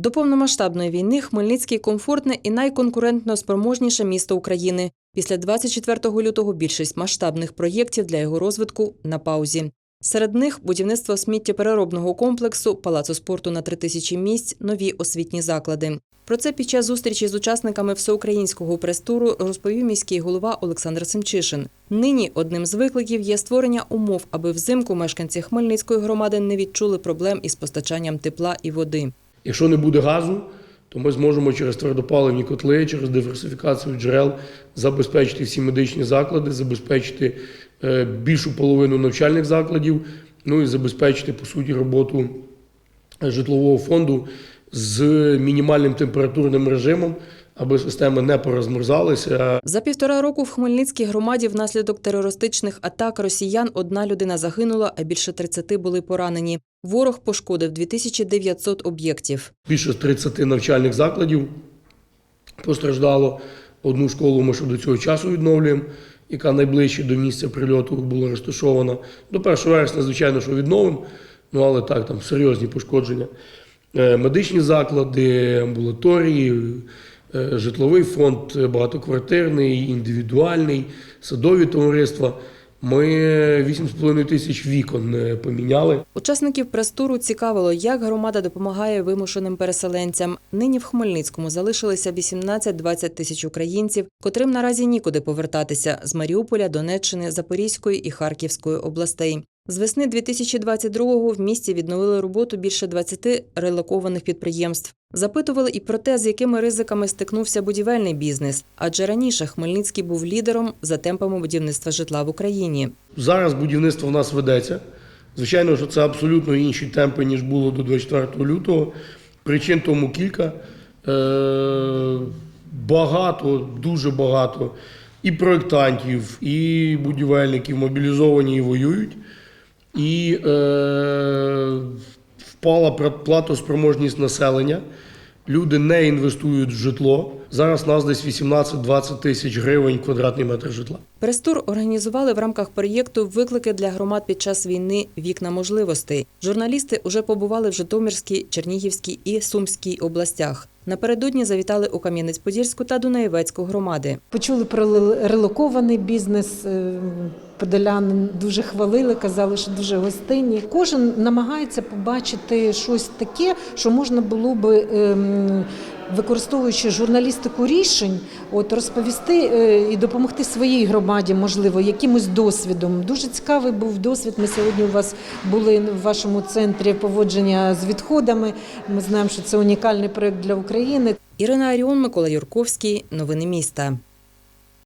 До повномасштабної війни Хмельницький комфортне і найконкурентно спроможніше місто України. Після 24 лютого більшість масштабних проєктів для його розвитку на паузі. Серед них будівництво сміттєпереробного комплексу, палацу спорту на 3 тисячі місць, нові освітні заклади. Про це під час зустрічі з учасниками всеукраїнського прес-туру розповів міський голова Олександр Семчишин. Нині одним з викликів є створення умов, аби взимку мешканці Хмельницької громади не відчули проблем із постачанням тепла і води. Якщо не буде газу, то ми зможемо через твердопаливні котли, через диверсифікацію джерел забезпечити всі медичні заклади, забезпечити е, більшу половину навчальних закладів, ну і забезпечити по суті роботу житлового фонду з мінімальним температурним режимом, аби системи не порозмерзалися, За півтора року в Хмельницькій громаді внаслідок терористичних атак росіян одна людина загинула, а більше 30 були поранені. Ворог пошкодив 2900 об'єктів. більше 30 навчальних закладів постраждало. Одну школу ми ще до цього часу відновлюємо, яка найближче до місця прильоту була розташована. До 1 вересня, звичайно, що відновимо, ну але так, там серйозні пошкодження. Е, Медичні заклади, амбулаторії, житловий фонд е, багатоквартирний, індивідуальний, садові товариства. Ми 8,5 тисяч вікон е, поміняли. Учасників прес-туру цікавило, як громада допомагає вимушеним переселенцям. Нині в Хмельницькому залишилися 18-20 тисяч українців, котрим наразі нікуди повертатися з Маріуполя, Донеччини, Запорізької і Харківської областей. З весни 2022-го в місті відновили роботу більше 20 релокованих підприємств. Запитували і про те, з якими ризиками стикнувся будівельний бізнес, адже раніше Хмельницький був лідером за темпами будівництва житла в Україні. Зараз будівництво в нас ведеться. Звичайно, що це абсолютно інші темпи, ніж було до 24 лютого. Причин тому кілька. Е, багато, дуже багато і проєктантів, і будівельників мобілізовані і воюють. І е, впала платоспроможність населення. Люди не інвестують в житло. Зараз у нас десь 18-20 тисяч гривень квадратний метр житла. Прес-тур організували в рамках проєкту Виклики для громад під час війни Вікна можливостей. Журналісти уже побували в Житомирській, Чернігівській і Сумській областях. Напередодні завітали у Кам'янець-Подільську та Дунаєвецьку громади. Почули про рел- релокований бізнес. е, Подоляни дуже хвалили, казали, що дуже гостинні. Кожен намагається побачити щось таке, що можна було би, ем, використовуючи журналістику рішень, от розповісти е, і допомогти своїй громаді, можливо, якимось досвідом. Дуже цікавий був досвід. Ми сьогодні у вас були в вашому центрі поводження з відходами. Ми знаємо, що це унікальний проект для України. Ірина Аріон, Микола Юрковський. Новини міста.